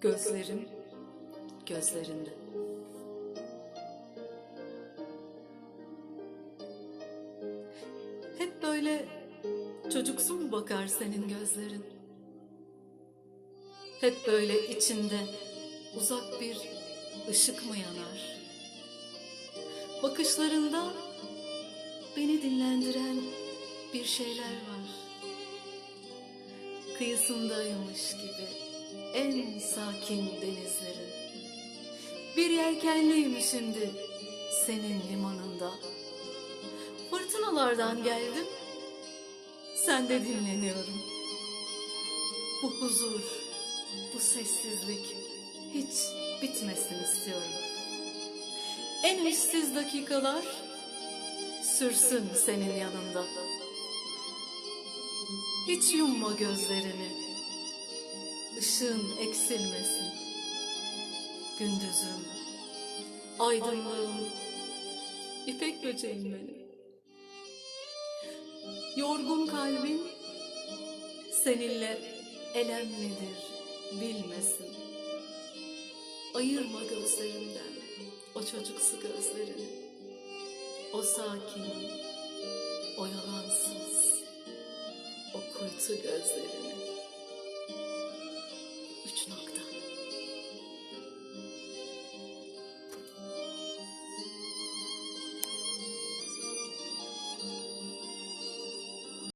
Gözlerim gözlerinde. Hep böyle çocuksu mu bakar senin gözlerin? Hep böyle içinde uzak bir ışık mı yanar? Bakışlarında beni dinlendiren bir şeyler var. Kıyısındaymış gibi en sakin denizlerin. Bir yelkenliyim şimdi senin limanında. Fırtınalardan geldim, sende dinleniyorum. Bu huzur, bu sessizlik hiç bitmesin istiyorum. En eşsiz dakikalar sürsün senin yanında. Hiç yumma gözlerini, ışığın eksilmesin. Gündüzüm, aydınlığım, ipek böceğim benim. Yorgun kalbin seninle elem nedir bilmesin. Ayırma gözlerimden o çocuksu gözlerini. O sakin, o yalansız, o kuytu gözlerini.